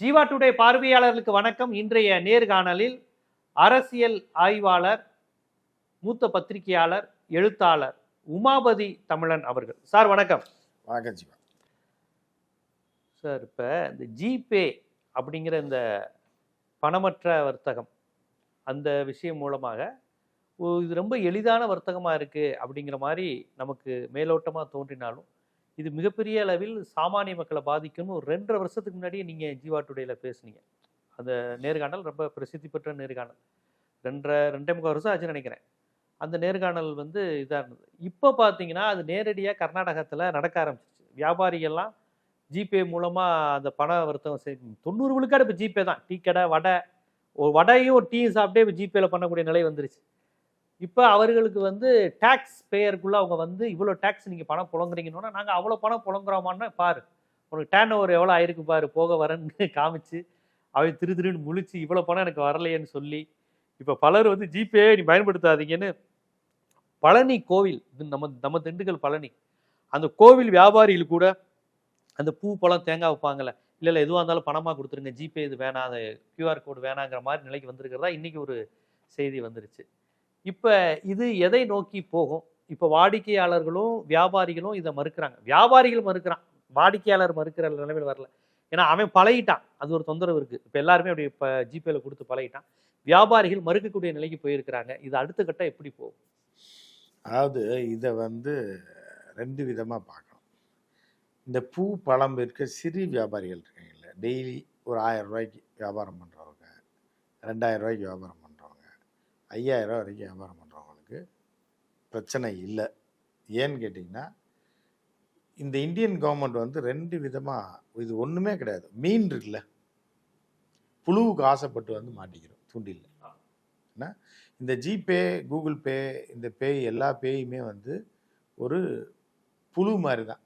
Jeeva today பார்வையாளர்களுக்கு வணக்கம். இன்றைய நேர்காணலில் அரசியல் ஆய்வாளர் மூத்த பத்திரிகையாளர் எழுத்தாளர் உமாபதி தமிழன் அவர்கள். சார் வணக்கம். வணக்கம் ஜீவா. சார் இப்போ இந்த ஜிபே அப்படிங்கிற இந்த பணமற்ற வர்த்தகம் அந்த விஷயம் மூலமாக இது ரொம்ப எளிதான வர்த்தகமாக இருக்குது அப்படிங்கிற மாதிரி நமக்கு மேலோட்டமாக தோன்றினாலும் இது மிகப்பெரிய அளவில் சாமானிய மக்களை பாதிக்கும்னு ஒரு ரெண்டரை வருஷத்துக்கு முன்னாடியே நீங்கள் ஜீவா டுடேல பேசுனீங்க. அந்த நேர்காணல் ரொம்ப பிரசித்தி பெற்ற நேர்காணல். ரெண்டரை ரெண்டே முக்கால் வருஷம் ஆச்சுன்னு நினைக்கிறேன். அந்த நேர்காணல் வந்து இதாக இருந்தது. இப்போ பார்த்தீங்கன்னா அது நேரடியாக கர்நாடகத்தில் நடக்க ஆரம்பிச்சிருச்சு. வியாபாரிகள்லாம் ஜிபே மூலமாக அந்த பண வர்த்தகம் செய் தொண்ணூறு விழுக்காடு இப்போ ஜிபே தான். டீ கடை வடை ஒரு வடையும் ஒரு டீயும் சாப்பிட்டே இப்போ ஜிபேல பண்ணக்கூடிய நிலை வந்துருச்சு. இப்போ அவர்களுக்கு வந்து டேக்ஸ் பேயருக்குள்ளே அவங்க வந்து இவ்வளோ டேக்ஸ் நீங்கள் பணம் புழங்குறீங்கன்னா நாங்கள் அவ்வளோ பணம் புழங்குறோமான்னு பாரு. உனக்கு டேன் ஓவர் எவ்வளோ ஆயிருக்கு பாரு போக வரேன்னு காமிச்சு அவை திரு திருன்னு முழிச்சு இவ்வளோ பணம் எனக்கு வரலையேன்னு சொல்லி இப்போ பலர் வந்து ஜிபே நீ பயன்படுத்தாதீங்கன்னு பழனி கோவில் இது நம்ம நம்ம திண்டுக்கல் பழனி அந்த கோவில் வியாபாரிகள் கூட அந்த பூ பழம் தேங்காய் வைப்பாங்கல்ல இல்லை இல்லை எதுவாக இருந்தாலும் பணமாக கொடுத்துருங்க ஜிபே இது வேணாம் அது கியூஆர் கோடு வேணாங்கிற மாதிரி நிலைக்கு வந்திருக்கிறதா இன்றைக்கி ஒரு செய்தி வந்துருச்சு. இப்போ இது எதை நோக்கி போகும்? இப்போ வாடிக்கையாளர்களும் வியாபாரிகளும் இதை மறுக்கிறாங்க. வியாபாரிகள் மறுக்கிறான். வாடிக்கையாளர் மறுக்கிற நிலைமையில் வரல. ஏன்னா அவன் பழகிட்டான். அது ஒரு தொந்தரவு இருக்குது இப்போ எல்லாருமே அப்படி இப்போ ஜிபேல கொடுத்து பழகிட்டான். வியாபாரிகள் மறுக்கக்கூடிய நிலைக்கு போயிருக்கிறாங்க. இது அடுத்த கட்டம் எப்படி போகும்? அதாவது இதை வந்து ரெண்டு விதமாக பார்க்கணும் இந்த பூ பழம் இருக்க சிறு வியாபாரிகள் இருக்காங்கல்ல டெய்லி ஒரு ஆயிரம் ரூபாய்க்கு வியாபாரம் பண்ணுறவங்க ரெண்டாயிரம் ரூபாய்க்கு வியாபாரம் ரூபாய் வரைக்கும் வியாபாரம் பண்ணுறவங்களுக்கு பிரச்சனை இல்லை. ஏன்னு கேட்டிங்கன்னா இந்த இந்தியன் கவர்மெண்ட் வந்து ரெண்டு விதமாக இது ஒன்றுமே கிடையாது. மீன் இருக்குல்ல புழுவுக்கு ஆசைப்பட்டு வந்து மாட்டிக்கிறோம் தூண்டில் என்ன இந்த ஜிபே கூகுள் பே இந்த பே எல்லா பேயுமே வந்து ஒரு புழு மாதிரி தான்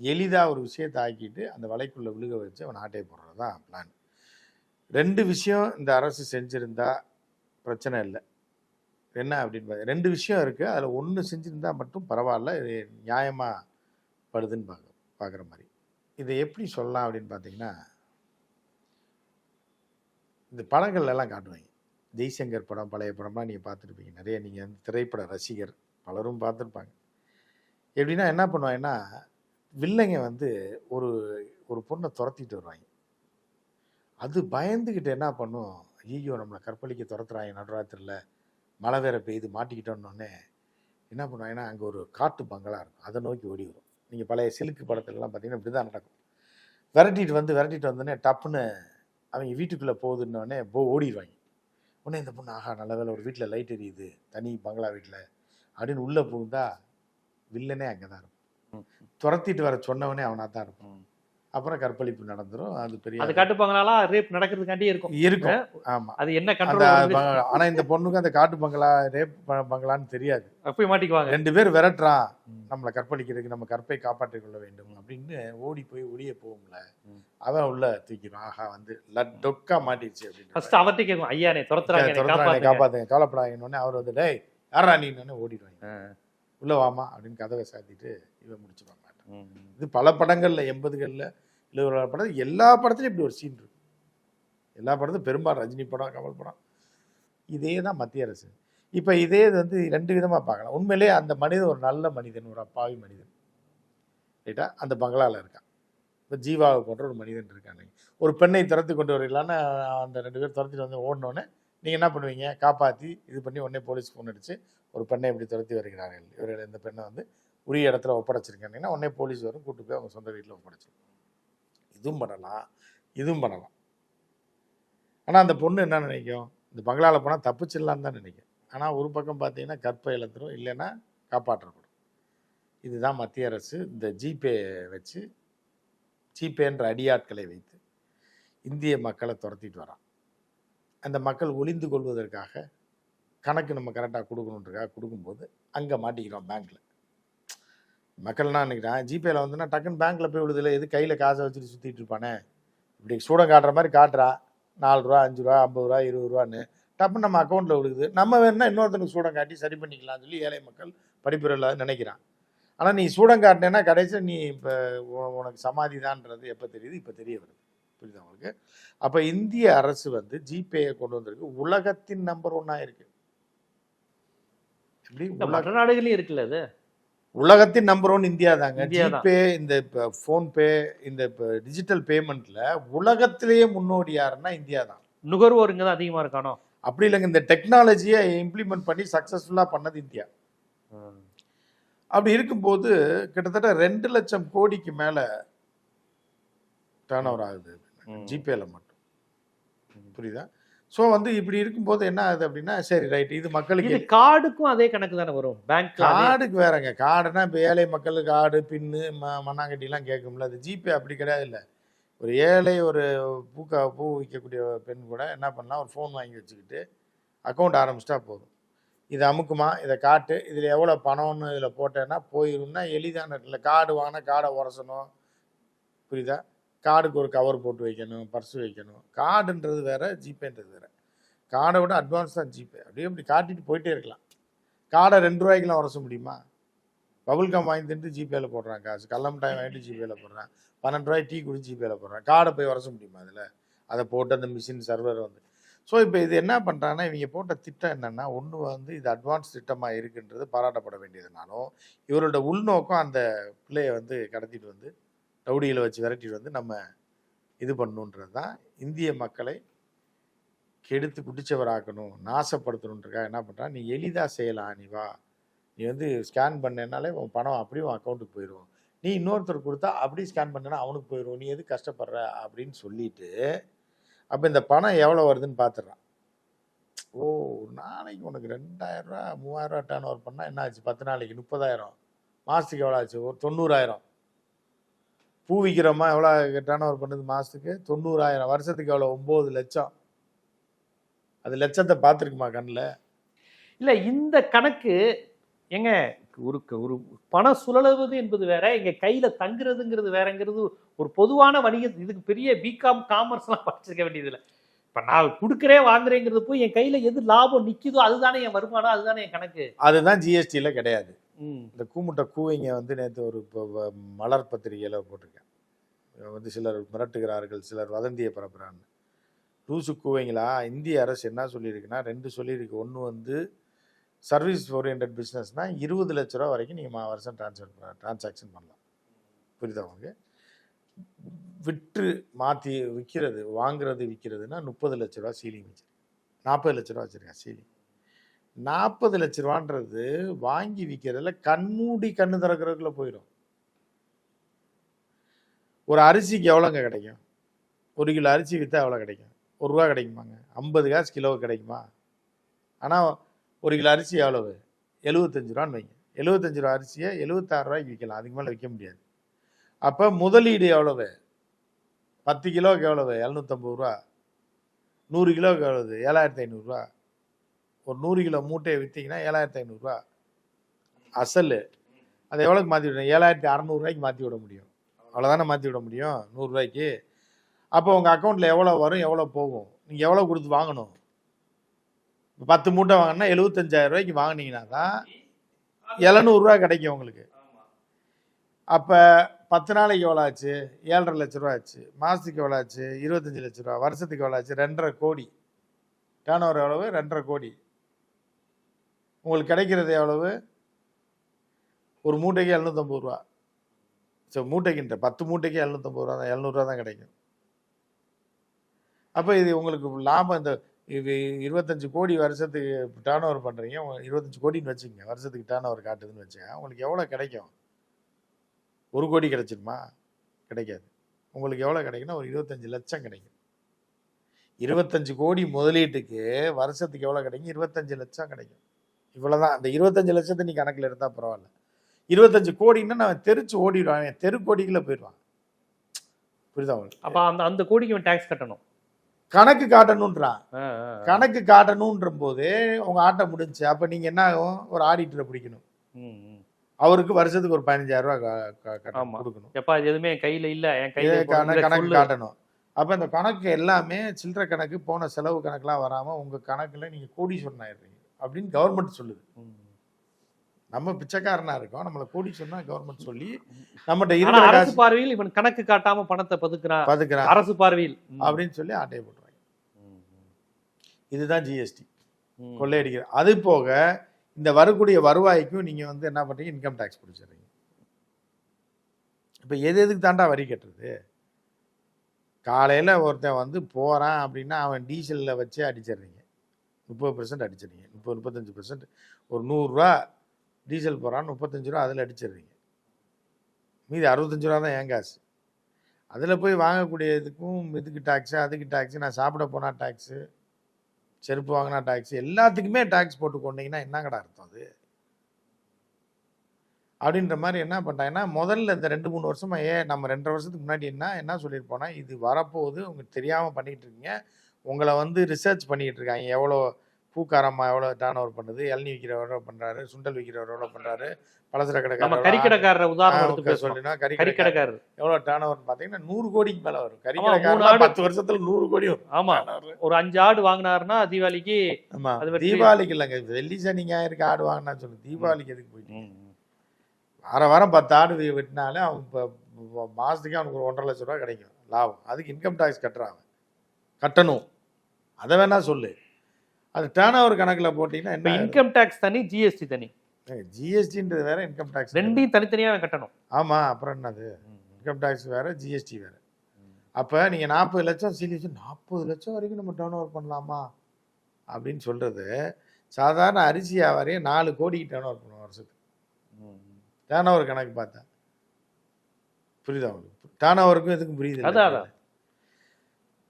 எளிதாக ஒரு விஷயத்தை ஆக்கிட்டு அந்த வலைக்குள்ளே விழுக வச்சு அவன் ஆட்டையை போடுறது தான் பிளான் ரெண்டு விஷயம் இந்த அரசு செஞ்சுருந்தா பிரச்சனை இல்லை. என்ன அப்படின்னு ரெண்டு விஷயம் இருக்குது அதில் ஒன்று செஞ்சுருந்தா மட்டும் பரவாயில்ல இது நியாயமாக படுதுன்னு பார்க்க பார்க்குற மாதிரி. இதை எப்படி சொல்லலாம் அப்படின்னு பார்த்தீங்கன்னா இந்த படங்கள் எல்லாம் காட்டுவாங்க. ஜெய்சங்கர் படம் பழைய படம்லாம் நீங்கள் பார்த்துருப்பீங்க. நிறைய நீங்கள் வந்து திரைப்பட ரசிகர் பலரும் பார்த்துருப்பாங்க. எப்படின்னா என்ன பண்ணுவாங்கன்னா வில்லைங்க வந்து ஒரு ஒரு பொண்ணை துரத்திட்டு வருவாங்க. அது பயந்துக்கிட்டு என்ன பண்ணும் ஐயோ நம்மளை கற்பழிக்க துரத்துறாங்க நடுராத்திரியில் மழை வேற பெய்து மாட்டிக்கிட்டோன்னொடனே என்ன பண்ணுவாங்கன்னா அங்கே ஒரு காட்டு பங்களா இருக்கும். அதை நோக்கி ஓடி வரும். நீங்கள் பழைய சிலுக்கு படத்துலலாம் பார்த்தீங்கன்னா இப்படி தான் நடக்கும். விரட்டிட்டு வந்து விரட்டிட்டு வந்தோடனே டப்புன்னு அவங்க வீட்டுக்குள்ளே போகுதுன்னொடனே போ ஓடிடுவாங்க. உடனே இந்த பொண்ணு ஆஹா நல்ல வேளை ஒரு வீட்டில் லைட் எரியுது தனி பங்களா வீட்டில். அப்படின்னு உள்ளே புகுந்தா வில்லனே அங்கே தான் இருக்கும் துரத்திட்டு வர சொன்னவனே அவனாக தான் இருக்கும் அப்புறம் கற்பழிப்பு நடந்துரும். அது பெரிய அது காட்டுப்பாங்களாலாம் ரேப் நடக்கிறதுக்காண்டி இருக்கும். இருக்கும். ஆமா. அது என்ன ஆனா இந்த பொண்ணுக்கு அந்த காட்டு பங்களா ரேப் பங்களான்னு தெரியாது. போய் மாட்டிக்குவாங்க. ரெண்டு பேர் விரட்டுறான். நம்மளை கற்பழிக்கிறதுக்கு நம்ம கற்பை காப்பாற்றிக் கொள்ள வேண்டும் அப்படின்னு ஓடி போய் ஒளிய போகும்ல. அவன் உள்ள தூக்கிடுவான். ஆஹா வந்து லட்டொக்கா மாட்டிடுச்சு அப்படின்னு. ஃபர்ஸ்ட் அவர்கிட்ட கேட்கும் ஐயா துரத்துறாங்க என்னை காப்பாத்துங்க. கவலைப்படாங்கன்னு அவர் வந்து டேய் யாரா நீ ஓடிடுவாங்க. உள்ள வாமா அப்படின்னு கதவை சாத்திட்டு இவன் முடிச்சுப்பான் மாட்டான் ம். இது பல படங்கள்ல எண்பதுகளில் எழுபது படம் எல்லா படத்துலையும் இப்படி ஒரு சீன் இருக்கும் எல்லா படத்தும் பெரும்பாலும் ரஜினி படம் கமல் படம். இதே தான் மத்திய அரசு. இப்போ இதே இது வந்து ரெண்டு விதமாக பார்க்கலாம். உண்மையிலேயே அந்த மனிதன் ஒரு நல்ல மனிதன் ஒரு அப்பாவி மனிதன். ரைட்டா? அந்த பங்களாவில் இருக்கான். இப்போ ஜீவாவை போன்ற ஒரு மனிதன் இருக்காங்க. ஒரு பெண்ணை துரத்தி கொண்டு வரலான்னு அந்த ரெண்டு பேர் துரத்திட்டு வந்து ஓடினோடனே நீங்கள் என்ன பண்ணுவீங்க? காப்பாற்றி இது பண்ணி உடனே போலீஸ் ஃபோன் அடித்து ஒரு பெண்ணை இப்படி துரத்தி வருகிறார்கள். இவர்கள் இந்த பெண்ணை வந்து உரிய இடத்துல ஒப்படைச்சிருக்காங்கன்னா உடனே போலீஸ் வரும் கூட்டு போய் அவங்க சொந்த வீட்டில் ஒப்படைச்சிருக்கோம் இதுவும் பண்ணலாம் இதுவும் பண்ணலாம். ஆனால் அந்த பொண்ணு என்ன நினைக்கும்? இந்த பங்களாவில் போனால் தப்பிச்சிடலான்னு தான் நினைக்கும். ஆனால் ஒரு பக்கம் பார்த்தீங்கன்னா கற்பை இழந்துடும் இல்லைன்னா காப்பாற்றக்கூடும். இதுதான் மத்திய அரசு இந்த ஜிபே வச்சு ஜிபேன்ற அடியாட்களை வைத்து இந்திய மக்களை துரத்திட்டு வரான். அந்த மக்கள் ஒளிந்து கொள்வதற்காக கணக்கு நம்ம கரெக்டாக கொடுக்கணுன்றக்காக கொடுக்கும்போது அங்கே மாட்டிக்கிறோம் பேங்க்கில் மக்கள் என்ன நினைக்கிறான் ஜிபேல வந்துன்னா டக்குன்னு பேங்க்கில் போய் விழுதுல எது கையில் காசை வச்சுட்டு சுற்றிட்டு இருப்பானே? இப்படி சூடம் காட்டுற மாதிரி காட்டுறா. நாலு ரூபா அஞ்சு ரூபா ஐம்பது ரூபா இருபது ரூபான்னு டப்புன்னு நம்ம அக்கௌண்ட்டில் விழுகுது. நம்ம வேணா இன்னொருத்தனுக்கு சூடம் காட்டி சரி பண்ணிக்கலாம்னு சொல்லி ஏழை மக்கள் இல்லாத நினைக்கிறான். ஆனால் நீ சூடம் காட்டினேன்னா கடைசியில் நீ இப்போ உனக்கு சமாதி தான்ன்றது எப்போ தெரியுது? இப்போ தெரிய வருது. புரியுதா உங்களுக்கு? அப்ப இந்திய அரசு வந்து ஜிபேயை கொண்டு வந்திருக்கு. உலகத்தின் நம்பர் ஒன்னா இருக்கு. எப்படி? மற்ற நாடுகளையும் இருக்குல்ல அது? உலகத்தின் நம்பர் ஒன் இந்தியா தாங்க. ஜிபே இந்த ஃபோன்பே இந்த டிஜிட்டல் பேமெண்ட்ல உலகத்திலேயே முன்னோடி யாருன்னா இந்தியா தான். நுகர்வோர் இங்க தான் அதிகமா இருக்கானோ? அப்படி இல்லைங்க இந்த டெக்னாலஜியை இம்ப்ளிமெண்ட் பண்ணி சக்ஸஸ்ஃபுல்லாக பண்ணது இந்தியா. அப்படி இருக்கும்போது கிட்டத்தட்ட ரெண்டு லட்சம் கோடிக்கு மேல டேர்ன் ஓவர் ஆகுது ஜிபேல மட்டும். புரியுதா? ஸோ வந்து இப்படி இருக்கும்போது என்ன ஆகுது அப்படின்னா சரி ரைட் இது மக்களுக்கு இது கார்டுக்கும் அதே கணக்கு தானே வரும். பேங்க்ல கார்டுக்கு வேறங்க. கார்டுனா இப்போ ஏழை மக்களுக்கு கார்டு பின்னு ம மண்ணாங்கட்டிலாம் கேட்கும்ல அது ஜிபே அப்படி கிடையாது இல்லை ஒரு ஏழை ஒரு பூக்கா பூ விற்கக்கூடிய பெண் கூட என்ன பண்ணலாம் ஒரு ஃபோன் வாங்கி வச்சுக்கிட்டு அக்கௌண்ட் ஆரம்பிச்சிட்டா போதும். இது அமுக்குமா? இதை காட்டு. இதில் எவ்வளோ பணம்னு இதில் போட்டேன்னா போயிரும்னா எளிதான இல்லை கார்டு வாங்கினா கார்டை உரசணும். புரியுதா? கார்டுக்கு ஒரு கவர் போட்டு வைக்கணும் பர்ஸ் வைக்கணும். கார்டுன்றது வேறு ஜிபேன்றது வேறு. கார்டை விட அட்வான்ஸ் தான் ஜிபே. அப்படியே இப்படி காட்டிட்டு போயிட்டே இருக்கலாம். கார்டை ரெண்டு ரூபாய்க்குலாம் உரச முடியுமா? பபுள் கம் வாங்கி தின்ட்டு ஜிபேல போடுறான் காசு. கள்ள மிட்டாய் வாங்கிட்டு ஜிபேல போடுறான். பன்னெண்டு ரூபாய் டீ குடி ஜிபேல போடுறான். கார்டை போய் உரச முடியுமா அதில்? அதை போட்டு அந்த மிஷின் சர்வர் வந்து. ஸோ இப்போ இது என்ன பண்ணுறாங்கன்னா இவங்க போட்ட திட்டம் என்னென்னா ஒன்று வந்து இது அட்வான்ஸ் திட்டமாக இருக்குன்றது பாராட்டப்பட வேண்டியதுனாலும் இவரோட உள்நோக்கம் அந்த பிள்ளையை வந்து கடத்திட்டு வந்து ரவுடிகளை வச்சு விரட்டிட்டு வந்து நம்ம இது பண்ணணுன்றது தான் இந்திய மக்களை கெடுத்து குடிச்சவராக்கணும் நாசப்படுத்தணுன்றக்காக என்ன பண்ணுறான் நீ எளிதாக செய்யலாம் நீ வா. நீ வந்து ஸ்கேன் பண்ணனாலே உன் பணம் அப்படியே உன் அக்கௌண்ட்டுக்கு போயிடும் நீ இன்னொருத்தர் கொடுத்தா அப்படி ஸ்கேன் பண்ணனா அவனுக்கு போயிடும் நீ எது கஷ்டப்படுற அப்படின்னு சொல்லிட்டு அப்போ இந்த பணம் எவ்வளோ வருதுன்னு பார்த்துட்றான் ஓ நாளைக்கு உனக்கு ரெண்டாயிரம் ரூபா மூவாயிரம் ரூபா டேர்ன் ஓவர் பண்ணால் என்ன ஆச்சு? பத்து நாளைக்கு முப்பதாயிரம். மாதத்துக்கு எவ்வளோ ஆச்சு? ஒரு தொண்ணூறாயிரம். பூ விற்கிறோமா எவ்வளோ டேர்ன் ஓவர் பண்ணுது மாதத்துக்கு தொண்ணூறாயிரம். வருஷத்துக்கு எவ்வளோ ஒம்பது லட்சம். அது லட்சத்தை பார்த்துருக்குமா கண்ணில்? இல்ல இந்த கணக்கு ஏங்க ஒரு ஒரு பணம் சுழலுவது என்பது வேற இங்க கையில தங்குறதுங்கிறது வேறங்கிறது ஒரு பொதுவான வணிக இதுக்கு பெரிய பிகாம் காமர்ஸ்லாம் படிச்சிருக்க வேண்டியது இல்லை இப்ப நான் கொடுக்குறேன் வாங்குறேங்கிறது போய் என் கையில எது லாபம் நிக்குதோ அதுதானே என் வருமானம் அதுதானே என் கணக்கு. அதுதான் ஜிஎஸ்டியில் கிடையாது. இந்த கூமுட்டை கூவைங்க வந்து நேற்று ஒரு இப்போ வ- மலர் பத்திரிகையில் போட்டிருக்கேன். வந்து சிலர் மிரட்டுகிறார்கள் சிலர் வதந்தியை பரப்புகிறான்னு லூசு கூவைங்களா? இந்திய அரசு என்ன சொல்லியிருக்குன்னா ரெண்டு சொல்லியிருக்கு. ஒன்று வந்து சர்வீஸ் ஓரியன்ட் பிஸ்னஸ்னால் இருபது லட்ச ரூபா வரைக்கும் நீங்கள் வருஷம் ட்ரான்ஸ்ஃபர் ட்ரான்சாக்ஷன் பண்ணலாம். புரியுதா உங்களுக்கு? விற்று மாற்றி விற்கிறது வாங்குறது விற்கிறதுனா முப்பது லட்ச ரூபா சீலிங் வச்சுருக்கேன் நாற்பது லட்ச ரூபா வச்சுருக்கேன் சீலிங் நாற்பது லட்ச ரூபான்றது வாங்கி விற்கிறதுல கண்மூடி கண்ணு திறக்கிறதுக்குள்ள போயிடும். ஒரு அரிசிக்கு எவ்வளோங்க கிடைக்கும்? ஒரு கிலோ அரிசி விற்றா எவ்வளோ கிடைக்கும்? ஒரு ரூபா கிடைக்குமாங்க? ஐம்பது காசு கிலோ கிடைக்குமா? ஆனால் ஒரு கிலோ அரிசி எவ்வளவு? எழுபத்தஞ்சு ரூபான்னு வைங்க. எழுபத்தஞ்சு ரூபா அரிசியை எழுபத்தாறு ரூபாய்க்கு விற்கலாம். அதுக்கு மேலே விற்க முடியாது. அப்போ முதலீடு எவ்வளவு? பத்து கிலோவுக்கு எவ்வளவு? எழுநூற்றம்பது ரூபா. நூறு கிலோவுக்கு எவ்வளவு? ஏழாயிரத்தி ஐநூறுரூவா ஒரு நூறு கிலோ மூட்டையை விற்றீங்கன்னா ஏழாயிரத்தி ஐநூறுரூவா. அசல். அதை எவ்வளோக்கு மாற்றி விடணும்? ஏழாயிரத்தி அறநூறுவாய்க்கு மாற்றி விட முடியும். அவ்வளோதானே மாற்றி விட முடியும்? நூறுரூவாய்க்கு. அப்போ உங்கள் அக்கௌண்ட்டில் எவ்வளோ வரும் எவ்வளோ போகும்? நீங்கள் எவ்வளோ கொடுத்து வாங்கணும்? இப்போ பத்து மூட்டை வாங்கினா எழுபத்தஞ்சாயிரம் ரூபாய்க்கு வாங்கினீங்கன்னா தான் எழுநூறுரூவா கிடைக்கும் உங்களுக்கு. அப்போ பத்து நாளைக்கு எவ்வளோ ஆச்சு? ஏழரை லட்ச ரூபா ஆச்சு. மாதத்துக்கு எவ்வளோ ஆச்சு? இருபத்தஞ்சி லட்ச ரூபா. வருஷத்துக்கு எவ்வளோ ஆச்சு? ரெண்டரை கோடி. டேர்ன் ஓவர் எவ்வளவு? ரெண்டரை கோடி. உங்களுக்கு கிடைக்கிறது எவ்வளவு? ஒரு மூட்டைக்கு எழுநூத்தம்பது ரூபா. ஸோ மூட்டைக்குன்ற பத்து மூட்டைக்கு எழுநூத்தம்பது ரூபா தான் எழுநூறுவா தான் கிடைக்கும். அப்போ இது உங்களுக்கு லாபம் இந்த இது இருபத்தஞ்சி கோடி வருஷத்துக்கு டேர்ன் ஓவர் பண்ணுறீங்க இருபத்தஞ்சி கோடின்னு வச்சுக்கோங்க வருஷத்துக்கு டேர்ன் ஓவர் காட்டுதுன்னு வச்சுங்க உங்களுக்கு எவ்வளோ கிடைக்கும்? ஒரு கோடி கிடைச்சிருமா? கிடைக்காது. உங்களுக்கு எவ்வளோ கிடைக்குன்னா ஒரு இருபத்தஞ்சு லட்சம் கிடைக்கும். இருபத்தஞ்சி கோடி முதலீட்டுக்கு வருஷத்துக்கு எவ்வளோ கிடைக்கும்? இருபத்தஞ்சு லட்சம் கிடைக்கும். இவ்வளோதான் அந்த இருபத்தஞ்சு லட்சத்தை நீ கணக்கில் இருந்தால் பரவாயில்ல. இருபத்தஞ்சு கோடின்னா நான் தெரிச்சு ஓடிடுவான். தெரு கோடிக்குள்ள போயிடுவான். புரியுதா உங்களுக்கு? அப்ப அந்த அந்த கோடிக்கு டேக்ஸ் கட்டணும். கணக்கு காட்டணுன்றான். கணக்கு காட்டணுன்ற போது உங்க ஆட்டம் முடிஞ்சு அப்ப நீங்க என்ன ஆகும்? ஒரு ஆடிட்டரை பிடிக்கணும். அவருக்கு வருஷத்துக்கு ஒரு பதினஞ்சாயிரம் ரூபாய். கொடுக்கணும். எப்பா எதுவுமே கையில இல்ல. என் கையில கணக்கு. காட்டணும். அப்ப இந்த கணக்கு எல்லாமே சில்லற கணக்கு போன செலவு கணக்குலாம் வராம உங்க கணக்குல நீங்க கோடீஸ்வரன் ஆயிடுறீங்க. அப்படின்னு கவர்மெண்ட் சொல்லுது. நம்ம பிச்சைக்காரனா இருக்கோம். நம்மளை கூடி சொன்னா கவர்மெண்ட் சொல்லி நம்மகிட்ட இருக்கிற அரசு பார்வையில் இவன் கணக்கு காட்டாம பணத்தை பதுக்குறான் பதுக்குறான் அரசு பார்வையில். அப்படின்னு சொல்லி ஆட்டையை போட்டுருவாங்க. ம். இதுதான் ஜிஎஸ்டி. கொள்ளையடிக்கிற. அது போக இந்த வரக்கூடிய வருவாய்க்கும் நீங்க வந்து என்ன பண்றீங்க? இன்கம் டேக்ஸ் பிடிச்சிடுறீங்க. இப்போ எது எதுக்கு தாண்டா வரி கட்டுறது? காலையில் ஒருத்தன் வந்து போகிறான் அப்படின்னா அவன் டீசலில் வச்சு அடிச்சிடுறீங்க. முப்பது பர்சன்ட் அடிச்சிடுறீங்க. முப்பது முப்பத்தஞ்சு பர்சன்ட் ஒரு நூறுரூவா டீசல் போகிறான்னு முப்பத்தஞ்சு ரூபா அதில் அடிச்சிடுறீங்க. மீதி அறுபத்தஞ்சு ரூபா தான் என் காசு. அதில் போய் வாங்கக்கூடிய இதுக்கும் இதுக்கு டேக்ஸு அதுக்கு டேக்ஸு நான் சாப்பிட போனால் டேக்ஸு செருப்பு வாங்கினா டேக்ஸ் எல்லாத்துக்குமே டேக்ஸ் போட்டு கொண்டீங்கன்னா என்னங்கடா அர்த்தம் அது? அப்படின்ற மாதிரி என்ன பண்ணிட்டாங்கன்னா முதல்ல இந்த ரெண்டு மூணு வருஷமா ஏன் நம்ம ரெண்டரை வருஷத்துக்கு முன்னாடி என்ன என்ன சொல்லியிருப்போம்னா இது வரப்போகுது உங்களுக்கு தெரியாமல் பண்ணிகிட்டு இருக்கீங்க. உங்களை வந்து ரிசர்ச் பண்ணிக்கிட்டு இருக்காங்க. எவ்வளோ பூக்காரம்மா எவ்வளோ டேர்ன் ஓவர் பண்ணுது இளநீ விற்கிறவர் எவ்வளோ பண்ணுறாரு சுண்டல் விற்கிறவர் எவ்வளோ பண்ணுறாரு பலசர கடைக்காரர் கறிக்கடைக்காரரை பேசுறோம் சொல்லினா கறி கடைக்காரர். கறிக்கடைக்காரர் எவ்வளோ டேர்ன் ஓவர் பார்த்தீங்கன்னா நூறு கோடிக்கு மேலே வரும். கறி ஆமா, மூணு கடைக்காரர் ஆடு. பத்து வருஷத்துல நூறு கோடி வரும். ஆமா turnover. ஒரு அஞ்சு ஆடு வாங்கினாருன்னா தீபாவளிக்கு ஆமா அது வெற்றி. தீபாவளிக்கு இல்லைங்க. வெள்ளி சனி ஞாயிறுக்கு ஆடு வாங்கினா சொல்லு தீபாவளிக்கு எதுக்கு போயிட்டு ம். வார வாரம் பத்து ஆடு வெட்டினாலே அவன் இப்போ மாதத்துக்கு அவனுக்கு ஒரு ஒன்றரை லட்ச ரூபா கிடைக்கும். லாபம். அதுக்கு இன்கம் டேக்ஸ் கட்டுறான் கட்டணும். அதை வேணா சொல்லு. அது டேர்ன் ஓவர் கணக்கில் போட்டிங்கன்னா இப்ப என்ன இன்கம் டேக்ஸ் தனி ஜிஎஸ்டி தனி. ஜிஎஸ்டின்றது வேற இன்கம் டேக்ஸ் ரெண்டையும் தனித்தனியா அவன் கட்டணும். ஆமா அப்புறம் என்னது? இன்கம் டேக்ஸ் வேற ஜிஎஸ்டி வேற. அப்போ நீங்கள் நாற்பது லட்சம் சீலிச்சு நாற்பது லட்சம் வரைக்கும் நம்ம டேர்ன் ஓவர் பண்ணலாமா? அப்படின்னு சொல்றது சாதாரண அரிசி வியாபாரியே நாலு கோடிக்கு டேர்ன் ஓவர் பண்ணுவோம் வருஷத்துக்கு. டேர்ன் ஓவர் கணக்கு பார்த்தா. புரியுதா உங்களுக்கு? டேர்ன் ஓவருக்கும் எதுக்கும் புரியுது அதான்.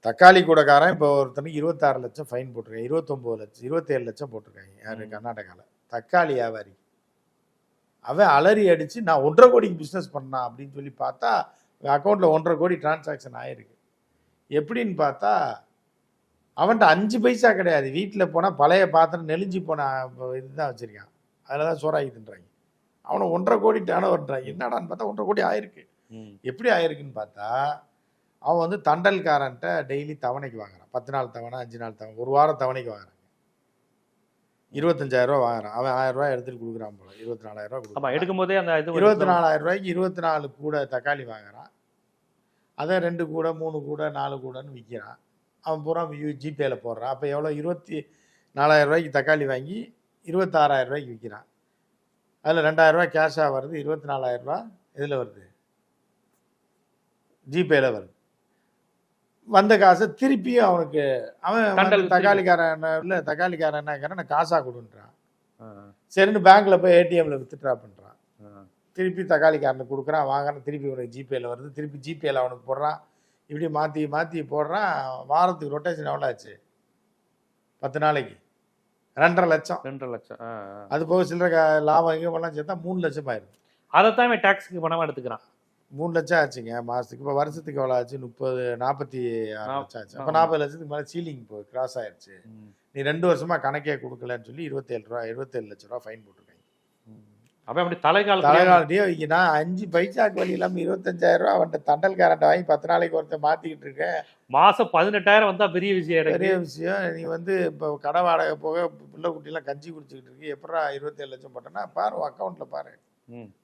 தக்காளி கூடக்காரன் இப்போ ஒருத்தனுக்கு இருபத்தாறு லட்சம் ஃபைன் போட்டிருக்காங்க இருபத்தொம்போது லட்சம் இருபத்தேழு லட்சம் போட்டிருக்காங்க. யாரு. கர்நாடகாவில் தக்காளி வியாபாரி. அவன் அலறி அடிச்சு நான் ஒன்றரை கோடிக்கு பிஸ்னஸ் பண்ணான் அப்படின்னு சொல்லி பார்த்தா அக்கௌண்ட்ல ஒன்றரை கோடி டிரான்சாக்ஷன் ஆயிருக்கு. எப்படின்னு பார்த்தா அவன்கிட்ட அஞ்சு பைசா கிடையாது. வீட்டில் போனால் பழைய பாத்திரம் நெளிஞ்சு போன இதுதான் வச்சிருக்கான். அதில் தான் சோறாகிட்டுன்றாங்க அவனை ஒன்றரை கோடி டேர்ன் ஓவர்ன்றாங்க என்னடான்னு பார்த்தா ஒன்றரை கோடி ஆயிருக்கு. எப்படி ஆயிருக்குன்னு பார்த்தா அவன் வந்து தண்டல்காரன்ட்ட டெய்லி தவணைக்கு வாங்குறான். பத்து நாள் தவணை அஞ்சு நாள் தவணை ஒரு வாரம் தவணைக்கு வாங்குறாங்க. இருபத்தஞ்சாயிரம் ரூபா வாங்குறான். அவன் ஆயிரம் ரூபாய் எடுத்துட்டு கொடுக்குறான் போல. இருபத்தி ஆமா கொடுக்குறான். எடுக்கும் போதே அந்த இது இருபத்தி நாலாயிரம் ரூபாய்க்கு இருபத்தி நாலு கூட தக்காளி வாங்குறான். அதை ரெண்டு கூட மூணு கூட நாலு கூடன்னு விற்கிறான். அவன் பூரா ஜிபேல போடுறான். அப்போ எவ்வளோ இருபத்தி நாலாயிரம் ரூபாய்க்கு தக்காளி வாங்கி இருபத்தாறாயிரம் ரூபாய்க்கு விற்கிறான். அதில் ரெண்டாயிரம் ரூபாய் கேஷாக வருது. இருபத்தி நாலாயிரம் ரூபாய் இதில் வருது? ஜிபேல வருது. வந்த காசை திருப்பியும் அவனுக்கு அவன் தக்காளிக்காரன் இல்லை தக்காளிக்காரன் என்ன நான் காசாக கொடுன்றான். சரின்னு பேங்க்ல போய் ஏடிஎம்ல வித்ட்ரா பண்றான். திருப்பி தக்காளிக்காரனுக்கு கொடுக்குறான் வாங்குறான் திருப்பி உனக்கு ஜிபேல வருது திருப்பி ஜிபேல அவனுக்கு போடுறான். இப்படி மாற்றி மாற்றி போடுறான் வாரத்துக்கு ரொட்டேஷன் எவ்வளோ ஆச்சு? பத்து நாளைக்கு. ரெண்டரை லட்சம். ரெண்டரை லட்சம். அது போக சில்லற கா- லாபம் இங்கெல்லாம் சேர்த்தா மூணு லட்சம் ஆயிரும். அதைத்தான் டாக்ஸுக்கு பணமா எடுத்துக்கிறான். மூணு லட்சம் ஆச்சுங்க மாதத்துக்கு இப்போ வருஷத்துக்கு எவ்வளோ ஆச்சு? முப்பது நாற்பத்தி ஆறு லட்சம் ஆச்சு. அப்போ. நாற்பது லட்சத்துக்கு மேலே சீலிங் போ கிராஸ் ஆயிருச்சு. நீ ரெண்டு வருஷமா கணக்கே கொடுக்கலன்னு சொல்லி இருபத்தேழு ரூபா இருபத்தேழு லட்ச ரூபா ஃபைன் போட்டிருக்காங்க. அவன் அப்படி தலைகால தலைகாலத்தையே வைக்கினா அஞ்சு பைசாக்கு வழி இல்லாமல் இருபத்தஞ்சாயிரம் ரூபா அவன்கிட்ட தண்டல்காரன்ட்ட வாங்கி பத்து நாளைக்கு ஒருத்தன் மாற்றிக்கிட்டு இருக்கேன். மாசம் பதினெட்டாயிரம் வந்தா பெரிய விஷயம் பெரிய விஷயம். நீ வந்து இப்போ கடை வாடகை போக பிள்ளை குட்டிலாம் கஞ்சி குடிச்சிக்கிட்டு இருக்கு. எப்படா இருபத்தேழு லட்சம் போட்டேன்னா பாரு அக்கௌண்ட்டில் பாரு.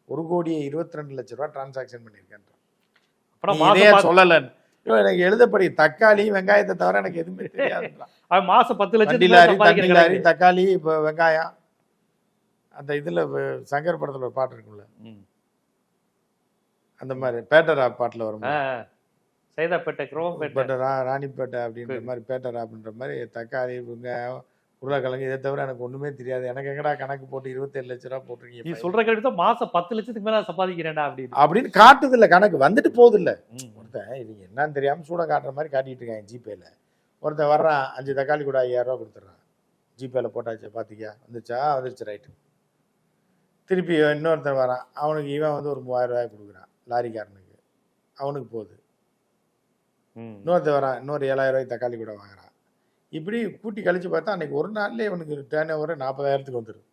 ஒரு கோடியே இருபத்தி ரெண்டு லட்ச ரூபா டிரான்சாக்ஷன் பண்ணியிருக்கேன் ஐயோ, எனக்கு எழுதப்படி தக்காளி வெங்காயத்தை தவிர எனக்கு எதுவுமே அவன் மாசம் பத்து லட்சம். தக்காளி இப்போ வெங்காயம். அந்த இதுல சங்கர் படத்துல ஒரு பாட்டு இருக்கும்ல. ம். அந்த மாதிரி பேட்டரா பாட்டுல வரும். சைதாப்பேட்டை ராணிப்பேட்டை அப்படின்ற மாதிரி பேட்டரா அப்படின்ற மாதிரி தக்காளி வெங்காயம் உருளைக்கிழங்கு இதை தவிர எனக்கு ஒண்ணுமே தெரியாது. எனக்கு எங்கடா கணக்கு போட்டு இருபத்தேழு லட்ச ரூபா நீ போட்டிருக்கீங்க சொல்ற கேட்டு தான் மாசம் பத்து லட்சத்துக்கு மேல சம்பாதிக்கிறேன்டா அப்படின்னு. அப்படின்னு காட்டுது இல்ல கணக்கு வந்துட்டு போகுது இல்ல ம். ஒருத்தன் இது என்னன்னு தெரியாம சூடம் காட்டுற மாதிரி காட்டிட்டு இருக்காங்க ஜிபேல. ஒருத்தன் வர்றான் அஞ்சு தக்காளி கூட ஐயாயிரம் ரூபா கொடுத்துட்றான் ஜிபேல போட்டாச்சு பாத்தியா? வந்துச்சா? வந்துருச்சு ரைட்டு. திருப்பி இன்னொருத்தன் வரான். அவனுக்கு இவன் வந்து ஒரு மூவாயிரம் ரூபாய் கொடுக்குறான் லாரிக்காரனுக்கு. அவனுக்கு போகுது. ம். இன்னொருத்தன் வரான் இன்னொரு ஏழாயிரம் ரூபாய்க்கு தக்காளி கூட வாங்குறான். இப்படி கூட்டி கழிச்சு பார்த்தா அன்னைக்கு ஒரு நாள்லயே இவனுக்கு டேர்ன் ஓவர் நாற்பதாயிரத்துக்கு வந்துடும்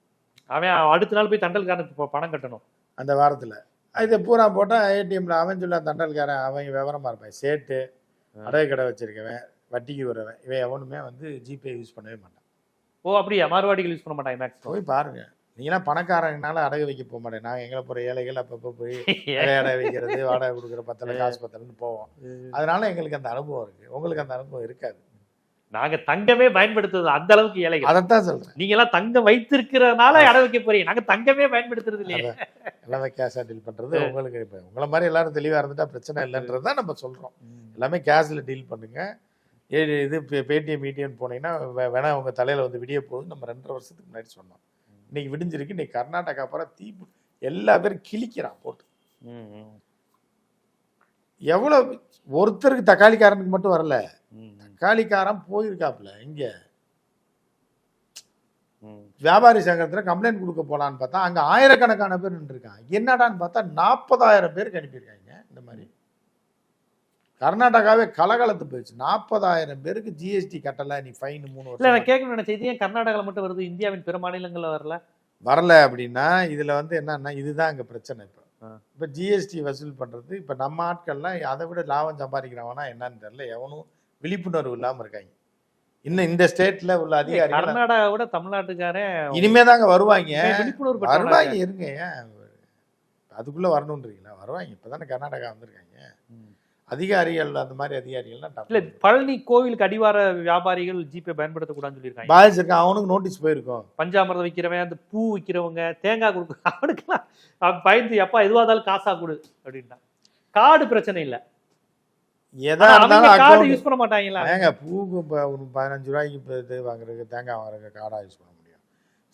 அவன் அடுத்த நாள் போய் தண்டல்காரனுக்கு பணம் கட்டணும். அந்த வாரத்தில். இதை பூரா போட்டால் ஏடிஎம்ல அவன் சொல்ல தண்டல்காரன் அவன் விவரமா இருப்பான். சேட்டு. அடகு கடை வச்சிருக்கவன் வட்டிக்கு வரவன். இவன் எவனுமே வந்து ஜிபே யூஸ் பண்ணவே மாட்டான். ஓ அப்படியா? மார்வாடிகள் யூஸ் பண்ண மாட்டாங்க மேக்ஸிமம் போய் பாருங்க. நீங்களாம் பணக்காரங்கனால அடகு வைக்க போக மாட்டேன். நான் எங்களை போகிற ஏழைகள் அப்பப்போ போய் அடகு வைக்கிறது வாடகை கொடுக்குற பத்தல காசு பத்தலன்னு போவோம். அதனால எங்களுக்கு அந்த அனுபவம் இருக்கு. உங்களுக்கு அந்த அனுபவம் இருக்காது. நாங்க தங்கமே பயன்படுத்துறது அந்த அளவுக்கு ஏழைகள். அதைத்தான் சொல்றேன். நீங்க எல்லாம் தங்கம் வைத்திருக்கிறதுனால அடை வைக்க போறீங்க. நாங்க தங்கமே பயன்படுத்துறது இல்லையே. எல்லாமே கேஷாக டீல் பண்றது. உங்களுக்கு இப்போ உங்களை மாதிரி எல்லாரும் தெளிவா இருந்துட்டா பிரச்சனை இல்லைன்றது தான் நம்ம சொல்றோம். எல்லாமே கேஷ்ல டீல் பண்ணுங்க. இது பேடிஎம் மீடியம் போனீங்கன்னா வே- வேணா உங்க தலையில வந்து விடிய போகுது நம்ம ரெண்டரை வருஷத்துக்கு முன்னாடி சொன்னோம். இன்னைக்கு விடிஞ்சிருக்கு. இன்னைக்கு கர்நாடகா அப்புறம் தீ எல்லா பேரும் கிழிக்கிறான் போட்டு. எவ்வளவு ஒருத்தருக்கு தக்காளிக்காரனுக்கு மட்டும் வரல. ம், தக்காளிக்காரன் போயிருக்காப்புல இங்க. வியாபாரி சங்கத்துல கம்ப்ளைண்ட் கொடுக்க போலான்னு பார்த்தா அங்க ஆயிரக்கணக்கான பேர் நின்றுருக்காங்க. என்னடான்னு பார்த்தா நாற்பதாயிரம் பேருக்கு அனுப்பியிருக்காங்க இந்த மாதிரி. கர்நாடகாவே கலகலத்து போயிடுச்சு. நாற்பதாயிரம் பேருக்கு ஜிஎஸ்டி கட்டல நீ ஃபைன் மூணு வருஷம் நான் கேட்கணும் நினைச்சேன் இது ஏன் கர்நாடகால மட்டும் வருது இந்தியாவின் பிற மாநிலங்கள்ல வரல? வரல அப்படின்னா இதுல வந்து என்னன்னா இதுதான் அங்க பிரச்சனை இப்போ. இப்போ ஜிஎஸ்டி வசூல் பண்றது இப்ப நம்ம ஆட்கள்லாம் அதை விட லாபம் சம்பாதிக்கிறவனா என்னன்னு தெரியல எவனும் விழிப்புணர்வு இல்லாம இருக்காங்க. இன்னும் இந்த ஸ்டேட்ல உள்ள அதிகாரிகள் கர்நாடகா விட தமிழ்நாட்டுக்காரன் இனிமே தாங்க வருவாங்க. விழிப்புணர்வு வருவாங்க. இருங்க ஏன்? அதுக்குள்ள வரணுன்றீங்களா? வருவாங்க. இப்பதானே கர்நாடகா வந்திருக்காங்க. அதிகாரிகள் அந்த மாதிரி அதிகாரிகள்லாம் இல்ல பழனி கோவிலுக்கு அடிவார வியாபாரிகள் ஜிபே பயன்படுத்தக்கூடாதுன்னு சொல்லியிருக்காங்க. பாதிச்சிருக்கான் அவனுக்கு நோட்டீஸ் போயிருக்கும். பஞ்சாமிரதம் விற்கிறவன் அந்த பூ விற்கிறவங்க தேங்காய் கொடுக்க அவனுக்கெல்லாம் அவன் பயந்து எப்பா எதுவா இருந்தாலும் காசா கொடு அப்படின்ட்டான். கார்டு பிரச்சனை இல்ல. எதா இருந்தாலும் கார்டு யூஸ் பண்ண மாட்டாங்களா ஏங்க பூக்கு இப்போ ஒரு பதினஞ்சு ரூபாய்க்கு இப்போ இது வாங்குறதுக்கு தேங்காய் வாங்குறதுக்கு கார்டாக யூஸ் பண்ண முடியும்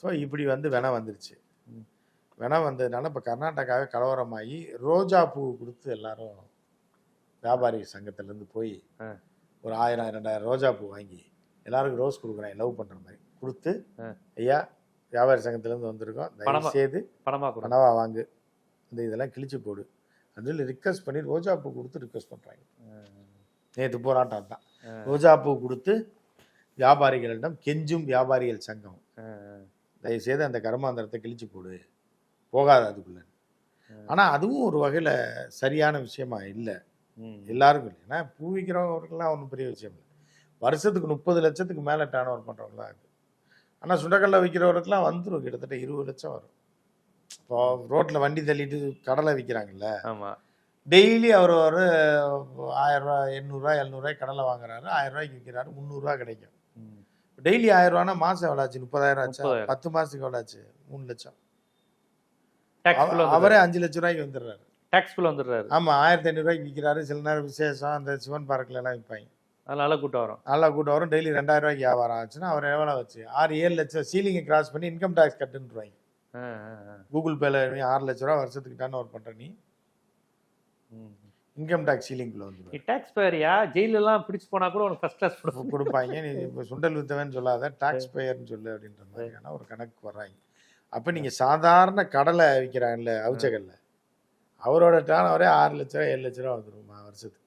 ஸோ இப்படி வந்து வினை வந்துருச்சு. வினை வந்ததுனால இப்போ கர்நாடகாவே கலவரமாகி ரோஜா பூ கொடுத்து எல்லாரும் வியாபாரி சங்கத்திலேருந்து போய். ஒரு ஆயிரம் ரெண்டாயிரம் ரோஜா பூ வாங்கி எல்லாருக்கும் ரோஸ் கொடுக்குறேன் லவ் பண்ணுற மாதிரி கொடுத்து. ஐயா வியாபாரி சங்கத்திலேருந்து வந்திருக்கோம்? தயவு செய்து பணமா கொடு பணவா வாங்கு இந்த இதெல்லாம் கிழிச்சு போடு அப்படின்னு சொல்லி ரிக்வஸ்ட் பண்ணி ரோஜா பூ கொடுத்து ரிக்வஸ்ட் பண்ணுறாங்க நேற்று போராட்டம் தான். ரோஜா பூ கொடுத்து வியாபாரிகளிடம் கெஞ்சும் வியாபாரிகள் சங்கம். தயவுசெய்து அந்த கர்மாந்திரத்தை கிழிச்சு போடு. போகாத அதுக்குள்ள. ஆனா அதுவும் ஒரு வகையில சரியான விஷயமா இல்லை. எல்லாருக்கும் இல்லை. ஏன்னா பூ விற்கிறவங்களுக்குலாம் ஒன்றும் பெரிய விஷயம் இல்லை. வருஷத்துக்கு முப்பது லட்சத்துக்கு மேலே டேர்ன் ஓவர் பண்ணுறவங்களாம் இது ஆனால் சுண்டக்கடலை விற்கிறவருக்குலாம் வந்துடும் கிட்டத்தட்ட இருபது லட்சம் வரும். இப்போ ரோட்டில் வண்டி தள்ளிட்டு கடலை விற்கிறாங்கல்ல ஆமா. டெய்லி அவர் ஒரு ஆயிரரூவா எண்ணூறுரூவா எழுநூறுவாய்க்கு கடலை வாங்குறாரு. ஆயிரம் ரூபாய்க்கு விற்கிறாரு. முந்நூறுரூவா கிடைக்கும். டெய்லி ஆயிரம் ரூபானா மாசம் எவ்வளோ ஆச்சு? முப்பதாயிரம் ஆச்சு. பத்து மாசத்துக்கு எவ்வளோ ஆச்சு? மூணு லட்சம். அவரே அஞ்சு லட்ச ரூபாய்க்கு வந்துடுறாரு. குள்ள வந்துடுறாரு. ஆமா ஆயிரத்தி ஐநூறுரூவாய்க்கு விற்கிறாரு. சில நேரம் விசேஷம் அந்த சிவன் பார்க்ல எல்லாம் விற்பாங்க. அதனால கூட்டம் வரும். நல்லா கூட்டம் வரும். டெய்லி ரெண்டாயிரம் ரூபாய்க்கு வியாபாரம் ஆச்சுன்னா அவர் எவ்வளோ வச்சு ஆறு ஏழு லட்சம் சீலிங்கை கிராஸ் பண்ணி இன்கம் டேக்ஸ் கட்டுன்றாங்க. கூகுள் பேல ஆறு லட்ச ரூபா வருஷத்துக்கு டர்ன் ஓவர் பண்ற நீ. இன்கம் டேக்ஸ் சீலிங்குள்ள வந்து டாக்ஸ் பேரியா ஜெயில எல்லாம் பிடிச்சு போனா கூட உனக்கு ஃபர்ஸ்ட் கிளாஸ் கொடுப்பாங்க. நீ இப்போ சுண்டல் வித்தவன் சொல்லாத டாக்ஸ் பேயர்னு சொல்லு அப்படின்ற மாதிரியான ஒரு கணக்கு வர்றாங்க. அப்போ நீங்க சாதாரண கடலை விற்கிறாங்கல்ல அவிச்சக்கல்ல அவரோட டர்ன் அவரே ஆறு லட்ச ரூபா ஏழு லட்ச ரூபா வந்துருமா வருஷத்துக்கு?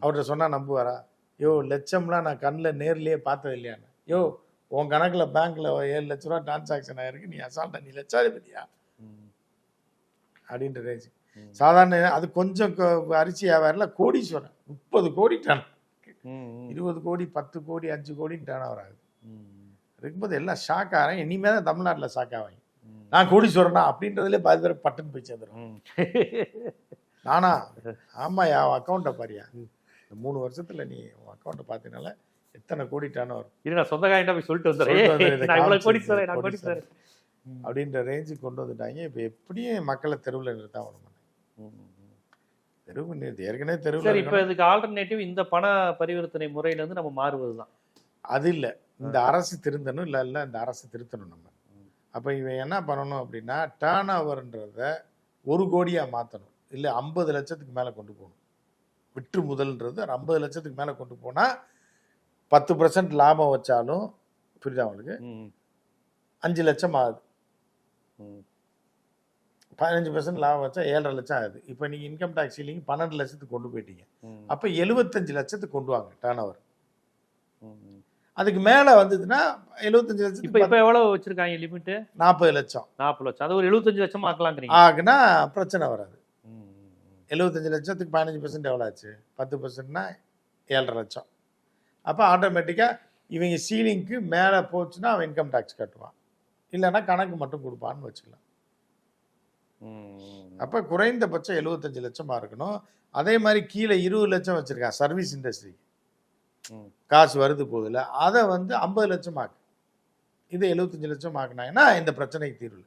அவர்கிட்ட சொன்னா நம்புவாரா? யோ லட்சம்லாம் நான் கண்ணில் நேர்லயே பார்த்தது இல்லையான்னு. யோ உன் கணக்குல பேங்க்ல ஏழு லட்ச ரூபா டிரான்சாக்ஷன் ஆயிருக்கு நீ அசால்ட்டா நீ லட்சாதிபதியா? அப்படின்ற ரேஞ்ச் சாதாரண அது கொஞ்சம் அரிசி வியாபாரில் கோடீஸ்வரன். முப்பது கோடி டன் இருபது கோடி பத்து கோடி அஞ்சு கோடி டர்ன் ஓவர் ஆகுது இருக்கும்போது எல்லாம் ஷாக் ஆகிறேன் இனிமே தான் தமிழ்நாட்டில் ஷாக் ஆவாங்க நான் கோடீஸ்வரனா அப்படின்றதுல பாதி பேர் பட்டுன்னு போய் சேர்ந்துடும் நானா? ஆமா என் அக்கௌண்ட்டை பாரியா? இந்த மூணு வருஷத்துல நீ அக்கௌண்ட்டை பார்த்தீங்கனால எத்தனை கோடி டர்ன் ஓவர் இரு நான் சொந்த காயின்டா போய் சொல்லிட்டு வந்துடுறேன், இதை அப்படின்ற ரேஞ்சுக்கு கொண்டு வந்துட்டாங்க. இப்போ எப்படியும் மக்களை தெருவில் நிறுத்தா விட மாட்டாங்க தெருவு நிறுத்தி ஏற்கனவே சரி தெருவில் இப்ப இதுக்கு ஆல்டர்னேட்டிவ் இந்த பண பரிவர்த்தனை முறையில இருந்து நம்ம மாறுவதுதான் அது இல்லை. இந்த அரசு திருந்தணும் இல்லை இல்லை இந்த அரசு திருத்தணும் நம்ம. அப்போ இவன் என்ன பண்ணணும் அப்படின்னா டேர்ன் ஓவர்ன்றத ஒரு கோடியாக மாற்றணும் இல்லை ஐம்பது லட்சத்துக்கு மேலே கொண்டு போகணும். விற்று முதல்ன்றது ஐம்பது லட்சத்துக்கு மேலே கொண்டு போனால் பத்து பர்சன்ட் லாபம் வச்சாலும் புரியுதா அவங்களுக்கு அஞ்சு லட்சம் ஆகுது. பதினஞ்சு பர்சன்ட் லாபம் வச்சா ஏழரை லட்சம் ஆகுது. இப்போ நீங்கள் இன்கம் டேக்ஸ் சீலிங் பன்னெண்டு லட்சத்துக்கு கொண்டு போயிட்டீங்க. அப்போ எழுபத்தஞ்சு லட்சத்துக்கு கொண்டு வாங்க டேர்ன் ஓவர். அதுக்கு மேலே வந்ததுன்னா எழுபத்தஞ்சு இப்ப லட்சத்துக்கு இப்ப எவ்வளவு வச்சிருக்காங்க லிமிட் நாற்பது லட்சம். நாற்பது லட்சம். அது ஒரு எழுபத்தஞ்சு லட்சம் ஆக்கலாங்கிறீங்க. ஆகுனா பிரச்சனை வராது. எழுபத்தஞ்சு லட்சத்துக்கு பதினஞ்சு பர்சன்ட் எவ்வளோ ஆச்சு? பத்து பர்சன்ட்னா ஏழரை லட்சம். அப்போ ஆட்டோமேட்டிக்காக இவங்க சீலிங்க்கு மேலே போச்சுன்னா அவன் இன்கம் டேக்ஸ் கட்டுவான். இல்லைன்னா கணக்கு மட்டும் கொடுப்பான்னு வச்சுக்கலாம். அப்போ குறைந்தபட்சம் எழுபத்தஞ்சு லட்சமாக இருக்கணும் அதே மாதிரி கீழே இருபது லட்சம் வச்சுருக்கான் சர்வீஸ் இண்டஸ்ட்ரி. காசு வருது போதில் அதை வந்து ஐம்பது லட்சம் ஆக்கு இது எழுபத்தஞ்சு லட்சம் ஆக்குனாங்கன்னா இந்த பிரச்சனைக்கு தீர்வு.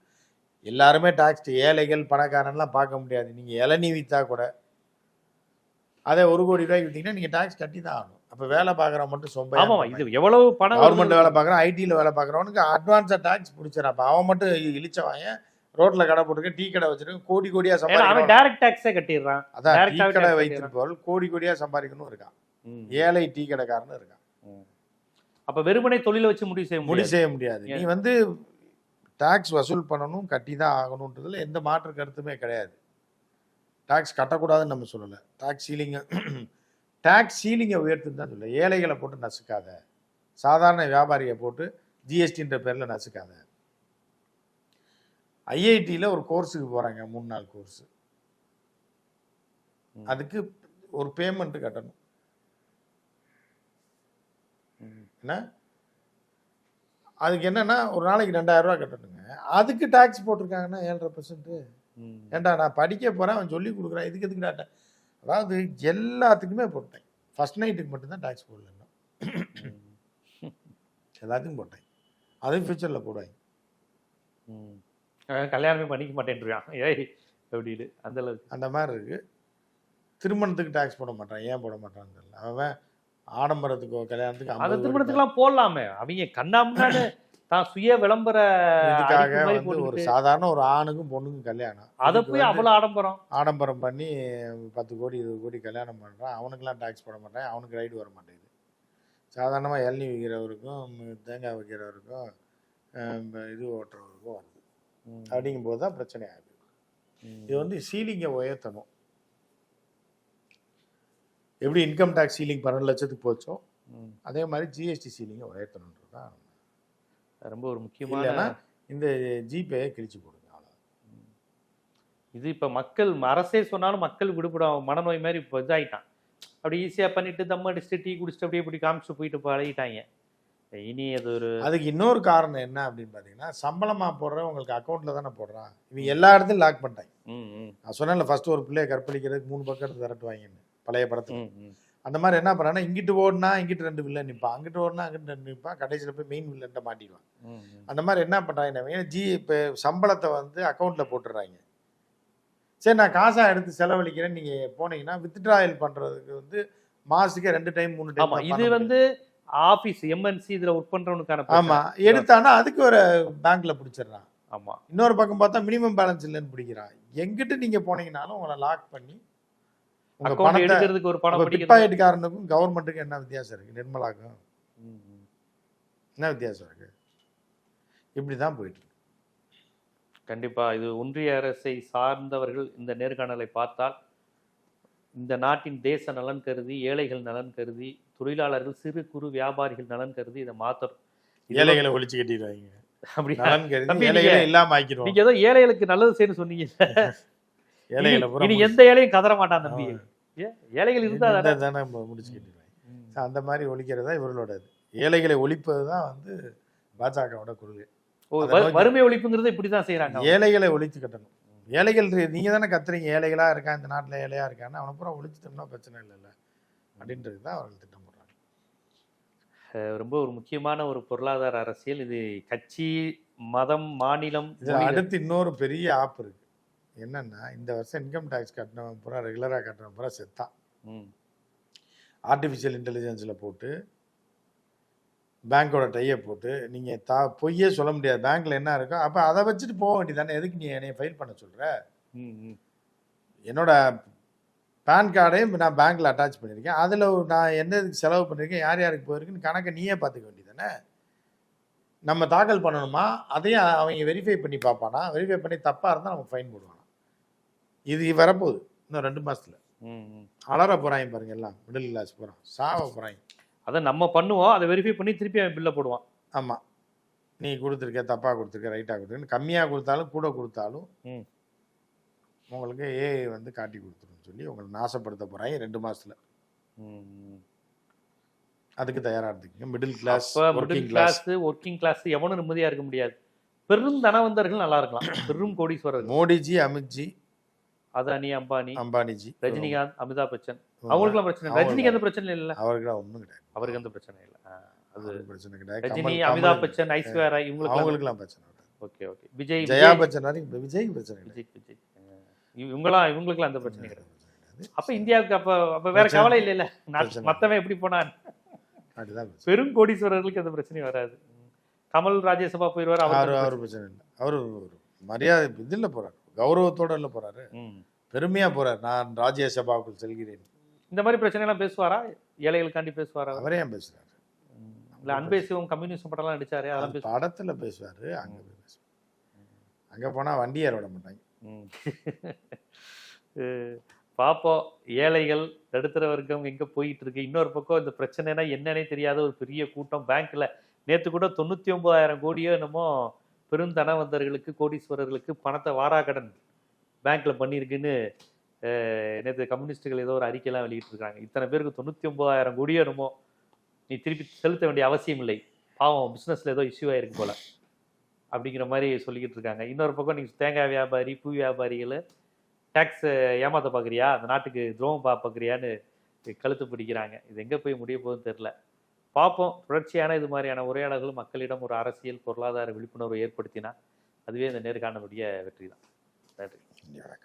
எல்லாருமே டாக்ஸ் ஏழைகள் பணக்காரன்லாம் பார்க்க முடியாது. நீங்கள் இளநீ விற்றா கூட. அதை ஒரு கோடி ரூபாய்க்கு விற்றீங்கன்னா நீங்கள் டாக்ஸ் கட்டி தான் ஆகணும். அப்போ வேலை பார்க்குறவன் மட்டும் ஆமாமா சொம்ப இது எவ்வளவு பணம் கவர்மெண்ட்? வேலை பார்க்குறான் ஐடியில் வேலை பார்க்குறவனுக்கு அட்வான்ஸாக டாக்ஸ் பிடிச்சிடறான். அப்போ அவன் மட்டும் இழிச்சவாயன் ரோட்டில் கடை போட்டுருக்க டீ கடை வச்சிருக்க கோடி அவன் சம்பாதிக்கணும். டைரக்ட் டாக்ஸே கட்டிடுறான். அதான் டீ கடை வைத்திருப்பவர்கள் கோடி கோடியாக சம்பாதிக்கணும் இருக்கான். ஏழை டீ கடைக்காரன்னு இருக்கான். அப்ப வெறுமனே தொழிலை வச்சு முடிவு செய்ய முடி முடியாது. செய்ய முடியாது. நீ? வந்து டாக்ஸ் வசூல் பண்ணணும் கட்டி தான் ஆகணுன்றதுல எந்த மாற்று கருத்துமே கிடையாது. டாக்ஸ் கட்டக்கூடாதுன்னு நம்ம சொல்லலை. டாக்ஸ் சீலிங்கை டாக்ஸ் சீலிங்கை உயர்த்துன்னு தான் சொல்ல ஏழைகளை போட்டு நசுக்காத. சாதாரண வியாபாரியை போட்டு ஜிஎஸ்டின்ற பேரில் நசுக்காத. ஐஐடியில் ஒரு கோர்ஸுக்கு போகிறாங்க மூணு நாள் கோர்ஸ். அதுக்கு ஒரு பேமெண்ட் கட்டணும். என்ன? அதுக்கு என்னன்னா ஒரு நாளைக்கு ரெண்டாயிரம் ரூபாய் கட்டணுங்க. அதுக்கு டாக்ஸ் போட்டிருக்காங்கன்னா ஏழரை பர்சன்ட் ம். ஏன்டா நான் படிக்க போறேன் அவன் சொல்லி கொடுக்குறான் இதுக்கு எதுக்கு அதாவது எல்லாத்துக்குமே போட்டேன். ஃபர்ஸ்ட் நைட்டுக்கு மட்டும்தான் டாக்ஸ் போடல. எல்லாத்துக்கும் போட்டேன். அதையும் ஃபியூச்சரில் போடுவாங்க. கல்யாணமே பண்ணிக்க மாட்டேன்றான். ஏய் அப்படின்னு அந்த அளவுக்கு. அந்த மாதிரி இருக்கு. திருமணத்துக்கு டாக்ஸ் போட மாட்டான். ஏன் போட மாட்டான்னு தெரியல. அவன் ஆடம்பரத்துக்கோ கல்யாணத்துக்கு அந்த 50 கோடி திருமணத்துக்குலாம் போடலாமே. அவங்க கண்ணாமுன்னான்னு தான் சுய விளம்பர ஒரு சாதாரண ஒரு ஆணுக்கும் பொண்ணுக்கும் கல்யாணம். அதை போய் வந்து அவ்வளவு ஆடம்பரம். ஆடம்பரம் பண்ணி பத்து கோடி இருபது கோடி கல்யாணம் பண்ணுறான் அவனுக்கெல்லாம் டாக்ஸ் போட மாட்டேன். அவனுக்கு ரைடு வர மாட்டேங்குது. சாதாரணமாக இளநீ விற்கிறவருக்கும் தேங்காய் இந்த இது ஓட்டுறவருக்கும் வருது. அப்படிங்கும்போது தான் பிரச்சனை ஆகுது. இது வந்து சீலிங்கை உயர்த்தணும். எப்படி இன்கம் டேக்ஸ் சீலிங் பன்னெண்டு லட்சத்துக்கு போச்சோ. அதே மாதிரி ஜிஎஸ்டி சீலிங்கை உயர்த்தணுன்றது தான். ரொம்ப ஒரு முக்கியமான இந்த ஜிபேயை கிழிச்சு போடுங்க அவ்வளோ இது இப்ப மக்கள் அரசே சொன்னாலும் மக்கள் விடுபடும் மனநோய் மாதிரி இப்போ இதாயிட்டான். அப்படி ஈஸியா பண்ணிட்டு தம் அடிச்சுட்டு டீ குடிச்சிட்டு அப்படியே இப்படி காமிச்சு போயிட்டு பழகிட்டாங்க. இனி அது ஒரு அதுக்கு இன்னொரு காரணம் என்ன அப்படின்னு பார்த்தீங்கன்னா சம்பளமாக போடுறேன் உங்களுக்கு அக்கௌண்ட்டில் தானே போடுறான். இவங்க எல்லா இடத்துலையும் லாக் பண்ணிட்டாங்க ம், நான் சொன்னேன்ல ஃபர்ஸ்ட் ஒரு பிள்ளைய கற்பழிக்கிறதுக்கு மூணு பக்கம் எடுத்து திரட்டுவாங்கன்னு பழைய ம். அந்த மாதிரி என்ன பண்ணாங்கன்னா இங்கிட்டு ஓடினா இங்கிட்டு ரெண்டு வில்லன் நிற்பான் அங்கிட்டு ஓடினா அங்கிட்டு ரெண்டு நிற்பான் கடைசியில் போய் மெயின் வில்லன்ட்ட மாட்டிடுவான். அந்த மாதிரி என்ன பண்ணுறாங்க ஜி இப்போ சம்பளத்தை வந்து அக்கௌண்ட்டில் போட்டுடுறாங்க சரி நான் காசாக எடுத்து செலவழிக்கிறேன் நீங்கள் போனீங்கன்னா வித்ட்ராயல் பண்ணுறதுக்கு வந்து மாதத்துக்கு ரெண்டு டைம் மூணு டைம் இது வந்து ஆபீஸ் எம்என்சி இதுல ஒர்க் பண்றவனுக்கான பிரச்சனை. ஆமாம் எடுத்தானா அதுக்கு ஒரு பேங்க்கில் பிடிச்சிடுறான். ஆமா. இன்னொரு பக்கம் பார்த்தா மினிமம் பேலன்ஸ் இல்லைன்னு பிடிக்கிறான். எங்கிட்டு நீங்க போனீங்கனாலும் உங்களை லாக் பண்ணி எடுக்கிறதுக்கு ஒரு பணம் பிட் படிக்கிறது பாக்கெட்டுக்காரனுக்கும் கவர்மெண்ட்டுக்கும் என்ன வித்தியாசம் இருக்கு? நிர்மலாக்கும். என்ன வித்தியாசம் இருக்கு? இப்படிதான் போயிட்டு இருக்கு. கண்டிப்பா இது ஒன்றிய அரசை சார்ந்தவர்கள் இந்த நேர்காணலை பார்த்தால் இந்த நாட்டின் தேச நலன் கருதி ஏழைகள் நலன் கருதி தொழிலாளர்கள் சிறு குறு வியாபாரிகள் நலன் கருதி இதை மாத்தணும். ஏழைகளை ஒழிச்சு கட்டிடுவாங்க நீங்க- இல்லாம ஆக்கிடுவோம். நீங்க ஏதோ ஏழைகளுக்கு நல்லது செய்யணும் சொன்னீங்க. ஏழைகளை இனி- எந்த ஏழையும் கதற மாட்டான் தம்பி? ஏழைகள் இருந்தா தானே? தானே முடிச்சு கட்டிடுவாங்க. அந்த மாதிரி ஒழிக்கிறதா இவர்களோட இது. ஏழைகளை ஒழிப்பது தான் வந்து பாஜகவோட கொள்கை. வறுமை ஒழிப்புங்கிறது இப்படிதான் செய்யறாங்க ஏழைகளை ஒழிச்சு கட்டணும். ஏழைகள் இரு- நீங்க தானே கத்துறீங்க. ஏழைகளா இருக்கான் இந்த நாட்டுல ஏழையா இருக்கான்னு அவனை பூரா ஒழிச்சிட்டோம்னா பிரச்சனை இல்லைல்ல அப்படின்றது தான் அவர்கள் திட்டம் போடுறாங்க. ரொம்ப ஒரு முக்கியமான ஒரு பொருளாதார அரசியல். இது கட்சி மதம் மாநிலம் இது அடுத்து இன்னொரு பெரிய ஆப் இருக்கு. என்னன்னா இந்த வருஷம் இன்கம் டேக்ஸ் கட்டினவன் பூரா ரெகுலரா கட்டினவன் பூரா செத்தான். ஆர்டிஃபிஷியல் இன்டெலிஜென்ஸில் போட்டு பேங்க்கோட டையை போட்டு நீங்கள் தா பொய்யே சொல்ல முடியாது. பேங்க்கில் என்ன இருக்கோ அப்போ அதை வச்சுட்டு போக வேண்டியதானே எதுக்கு நீ என்னைய ஃபைல் பண்ண சொல்கிற. என்னோட பேன் கார்டையும் நான் பேங்க்கில் அட்டாச் பண்ணியிருக்கேன். அதில் நான் என்ன இதுக்கு செலவு பண்ணியிருக்கேன் யார் யாருக்கு போயிருக்குன்னு கணக்கை நீயே பார்த்துக்க வேண்டியதானே நம்ம தாக்கல் பண்ணணுமா? அதையும் அவங்க வெரிஃபை பண்ணி பார்ப்பானா? வெரிஃபை பண்ணி தப்பாக இருந்தால் நமக்கு ஃபைன் போடுவானா? இது வரப்போகுது. இன்னும் ரெண்டு மாதத்தில். அலற போகிறாங்க பாருங்க எல்லாம். மிடில் கிளாஸ் போகிறான் சாவ போகிறாங்க அதை நம்ம பண்ணுவோம் அதை வெரிஃபை பண்ணி திருப்பி அவன் பில்ல போடுவான். ஆமாம் நீ கொடுத்துருக்க தப்பாக கொடுத்துருக்க ரைட்டாக கொடுத்துருக்க. கம்மியாக கொடுத்தாலும் கூட கொடுத்தாலும். உங்களுக்கு ஏஐ வந்து காட்டி கொடுத்துருன்னு சொல்லி உங்களை நாசப்படுத்த போகிறாங்க ரெண்டு மாதத்தில். அதுக்கு தயாராக இருந்துக்குங்க. Middle class middle class working class எவனும் நிம்மதியா இருக்க முடியாது. பெரும் தனவந்தர்கள் நல்லா இருக்கலாம். பெரும் கோடீஸ்வரர்கள். மோடிஜி அமித்ஜி அதானி அம்பானி அம்பானிஜி. ரஜினிகாந்த் அமிதாப் பச்சன். அவங்களுக்குலாம் பிரச்சனை ரஜினிக்கு அந்த பிரச்சனை இல்லை. அவருக்குலாம் ஒன்றும் கிடையாது. அவருக்கு அந்த பிரச்சனை இல்லை. அது பிரச்சனை கிடையாது. ரஜினி அமிதாப் பச்சன் ஐஸ்வர்யா ராய் இவங்களுக்கு அவங்களுக்குலாம் பிரச்சனை ஓகே ஓகே. விஜய் ஜெயா பச்சன் விஜய்க்கு பிரச்சனை விஜய் விஜய். இவங்களாம் இவங்களுக்குலாம் அந்த பிரச்சனை கிடையாது. அப்ப இந்தியாவுக்கு அப்ப அப்ப வேற கவலை இல்ல இல்ல. மத்தவன் எப்படி போனான். பெரும் கோடீஸ்வரர்களுக்கு அந்த பிரச்சனை வராது. கமல் ராஜ்யசபா போயிருவாரு அவரு அவர் பிரச்சனை இல்லை. அவரு மரியாதை இதில் போறாரு. கௌரவத்தோட இல்ல போறாரு. பெருமையா போறாரு. நான் ராஜ்யசபாவுக்குள் செல்கிறேன். இந்த மாதிரி பிரச்சனை எல்லாம் பேசுவாரா? ஏழைகளுக்காண்டி பேசுவாரா? அவர்? ஏன் பேசுறாரு. இல்ல அன்பே சிவம் கம்யூனிஸ்ட் படம் எல்லாம் நடிச்சாரு அதெல்லாம் படத்துல பேசுவாரு அங்க போய் பேசுவாரு. அங்க போனா வண்டி ஏற விட மாட்டாங்க. ம். அஹ் பாப்போம் ஏழைகள் நடுத்தர வர்க்கம் எங்க போயிட்டு இருக்கு இன்னொரு பக்கம் இந்த பிரச்சனைனா என்னன்னே தெரியாத ஒரு பெரிய கூட்டம் பேங்க்ல. நேத்து கூட தொண்ணூத்தி ஒன்பதாயிரம் கோடியோ என்னமோ பெருந்தனவந்தர்களுக்கு கோடீஸ்வரர்களுக்கு பணத்தை வாராக்கடன் பேங்க்ல பண்ணியிருக்குன்னு நேற்று கம்யூனிஸ்டுகள் ஏதோ ஒரு அறிக்கையெல்லாம் வெளியிட்டிருக்காங்க. இத்தனை பேருக்கு தொண்ணூற்றி ஒம்பதாயிரம் கோடி என்னமோ நீ திருப்பி செலுத்த வேண்டிய அவசியம் இல்லை. பாவம் பிஸ்னஸில் ஏதோ இஷ்யூ ஆயிருக்கு போல. அப்படிங்கிற மாதிரி சொல்லிக்கிட்டு இருக்காங்க. இன்னொரு பக்கம் நீங்கள் தேங்காய் வியாபாரி பூ வியாபாரிகள் டேக்ஸ் ஏமாத்த பார்க்குறியா அந்த நாட்டுக்கு துரோகம் பா பார்க்குறியான்னு கழுத்து பிடிக்கிறாங்க. இது எங்கே போய் முடிய போகுதுன்னு தெரில பார்ப்போம் தொடர்ச்சியான இது மாதிரியான உரையாடல்களும் மக்களிடம் ஒரு அரசியல் பொருளாதார விழிப்புணர்வை ஏற்படுத்தினா அதுவே இந்த நேர்காணலுடைய வெற்றி தான் நன்றி